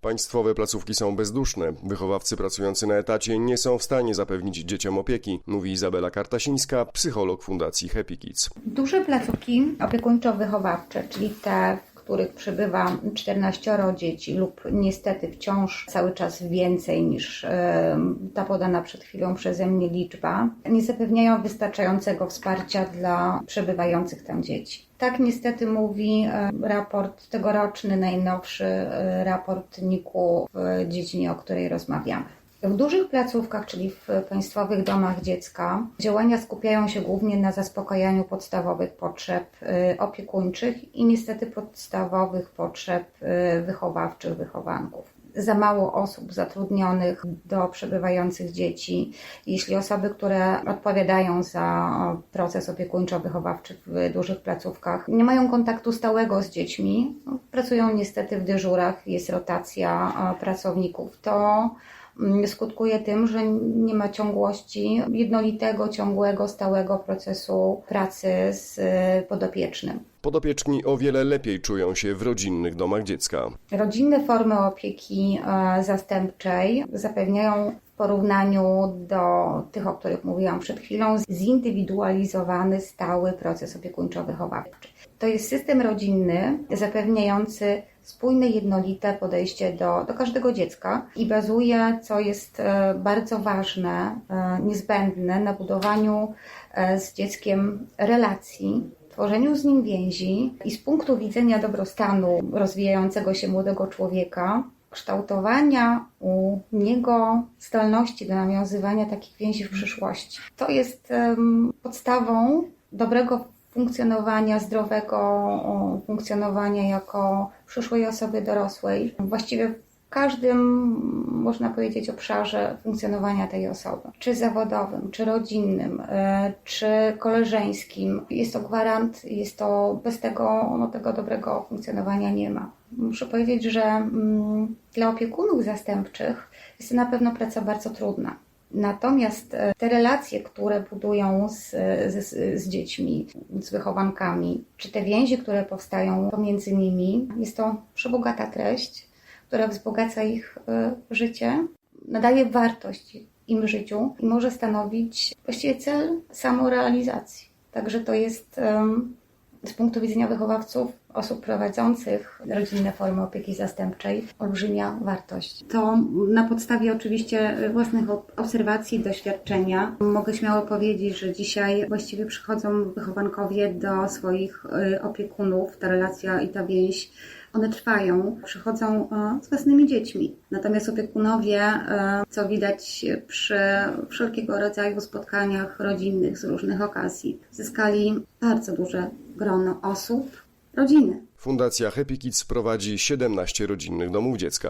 Państwowe placówki są bezduszne. Wychowawcy pracujący na etacie nie są w stanie zapewnić dzieciom opieki, mówi Izabela Kartasińska, psycholog Fundacji Happy Kids. Duże placówki opiekuńczo-wychowawcze, czyli te, których przebywa 14 dzieci lub niestety wciąż cały czas więcej niż e, ta podana przed chwilą przeze mnie liczba, nie zapewniają wystarczającego wsparcia dla przebywających tam dzieci. Tak niestety mówi e, raport tegoroczny, najnowszy e, raport NIK-u w dziedzinie, o której rozmawiamy. W dużych placówkach, czyli w państwowych domach dziecka, działania skupiają się głównie na zaspokajaniu podstawowych potrzeb y, opiekuńczych i niestety podstawowych potrzeb y, wychowawczych, wychowanków. Za mało osób zatrudnionych do przebywających dzieci. Jeśli osoby, które odpowiadają za proces opiekuńczo-wychowawczy w dużych placówkach, nie mają kontaktu stałego z dziećmi, no, pracują niestety w dyżurach, jest rotacja pracowników, to skutkuje tym, że nie ma ciągłości, jednolitego, ciągłego, stałego procesu pracy z e, podopiecznym. Podopieczni o wiele lepiej czują się w rodzinnych domach dziecka. Rodzinne formy opieki e, zastępczej zapewniają porównaniu do tych, o których mówiłam przed chwilą, zindywidualizowany, stały proces opiekuńczo-wychowawczy. To jest system rodzinny zapewniający spójne, jednolite podejście do, do każdego dziecka i bazuje, co jest e, bardzo ważne, e, niezbędne, na budowaniu e, z dzieckiem relacji, tworzeniu z nim więzi i z punktu widzenia dobrostanu rozwijającego się młodego człowieka, kształtowania u niego zdolności do nawiązywania takich więzi w przyszłości. To jest podstawą dobrego funkcjonowania, zdrowego funkcjonowania jako przyszłej osoby dorosłej. Właściwie każdym, można powiedzieć, obszarze funkcjonowania tej osoby, czy zawodowym, czy rodzinnym, e, czy koleżeńskim. Jest to gwarant, jest to bez tego, no, tego dobrego funkcjonowania nie ma. Muszę powiedzieć, że mm, dla opiekunów zastępczych jest to na pewno praca bardzo trudna. Natomiast e, te relacje, które budują z, z, z dziećmi, z wychowankami, czy te więzi, które powstają pomiędzy nimi, jest to przebogata treść, która wzbogaca ich e, życie, nadaje wartość im życiu i może stanowić właściwie cel samorealizacji. Także to jest z punktu widzenia wychowawców, osób prowadzących rodzinne formy opieki zastępczej, olbrzymia wartość. To na podstawie oczywiście własnych ob- obserwacji, doświadczenia mogę śmiało powiedzieć, że dzisiaj właściwie przychodzą wychowankowie do swoich y, opiekunów, ta relacja i ta więź one trwają, przychodzą e, z własnymi dziećmi. Natomiast opiekunowie, e, co widać przy wszelkiego rodzaju spotkaniach rodzinnych z różnych okazji, zyskali bardzo duże grono osób, rodziny. Fundacja Happy Kids prowadzi 17 rodzinnych domów dziecka.